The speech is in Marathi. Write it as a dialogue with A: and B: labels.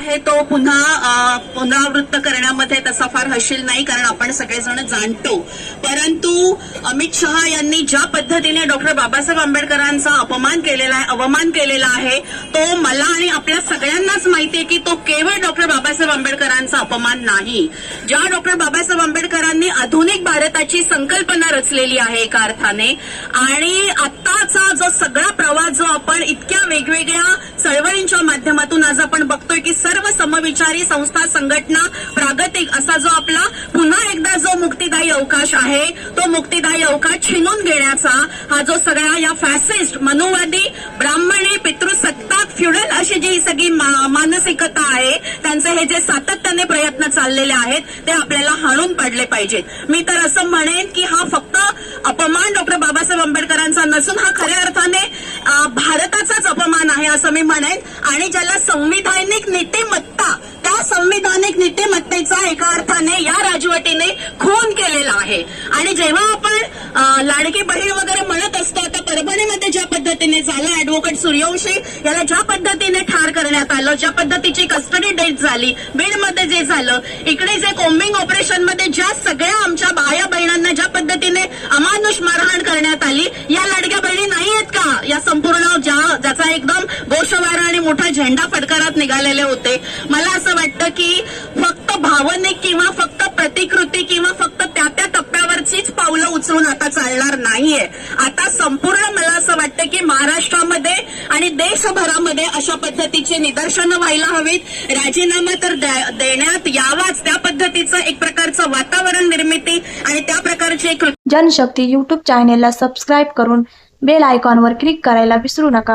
A: आहे तो पुन्हा पुनरावृत्त करण्यामध्ये तसा फार हशील नाही कारण आपण सगळेजण जाणतो. परंतु अमित शहा यांनी ज्या पद्धतीने डॉक्टर बाबासाहेब आंबेडकरांचा अपमान केलेला आहे अवमान केलेला आहे तो मला आणि आपल्या सगळ्यांनाच माहिती आहे की तो केवळ डॉक्टर बाबासाहेब आंबेडकरांचा अपमान नाही. ज्या डॉक्टर बाबासाहेब आंबेडकरांनी आधुनिक भारताची संकल्पना रचलेली आहे एका अर्थाने आणि आत्ताचा जो सगळा प्रवास जो आपण इतक्या वेगवेगळ्या चळवळींच्या माध्यमातून आज आपण बघतोय संस्था संघटना प्रागतिक. असा जो आपला पुन्हा एकदा जो मुक्तिदायी अवकाश आहे तो मुक्तिदायी अवकाश छिनून घेण्याचा हा जो सगळा या फॅसिस्ट मनुवादी ब्राह्मणी पितृसत्ताक फ्युडल अशी जी सगळी मा- मानसिकता आहे त्यांचे हे जे सातत्याने प्रयत्न चाललेले आहेत ते आपल्याला हाणून पाडले पाहिजेत. मी तर असं म्हणेन की हा फक्त अपमान डॉक्टर बाबासाहेब आंबेडकरांचा नसून हा खऱ्या अर्थाने भारताचाच अपमान आहे असं मी म्हणेन. आणि ज्याला संविधानिक नीतिमत्ता त्या संविधानिक नीतिमत्तेचा एका अर्थाने या राजवटीने खून केलेला आहे. आणि जेव्हा आपण लाडकी बहीण वगैरे म्हणत असतो आता परभणीमध्ये ज्या पद्धतीने झालं ऍडव्होकेट सूर्यवंशी याला ज्या पद्धतीने ठार करण्यात आलं ज्या पद्धतीची कस्टडी डेथ झाली बीडमध्ये जे झालं इकडे जे कोम्बिंग ऑपरेशनमध्ये ज्या सगळ्या आमच्या बाया बहिणांना ज्या पद्धतीने अमानुष मारहाण करण्यात आली या लाडक्या बहिणी नाही आहेत का या संपूर्ण ज्या एकदम गोषवारा आणि मोठा झेंडा फडकारत निघालेले होते. मला असं वाटतं की फक्त भावनिक किंवा फक्त प्रतिकृती किंवा फक्त त्या त्या टप्प्यावरचीच पावलं उचलून आता चालणार नाहीये. आता संपूर्ण मला असं वाटतं की महाराष्ट्रामध्ये आणि देशभरामध्ये अशा पद्धतीची निदर्शनं व्हायला हवीत. राजीनामा तर देण्यात यावाच. त्या पद्धतीचं एक प्रकारचं वातावरण निर्मिती आणि त्या प्रकारची एक
B: जनशक्ती युट्यूब चॅनेलला सबस्क्राईब करून बेल आयकॉनवर क्लिक करायला विसरू नका.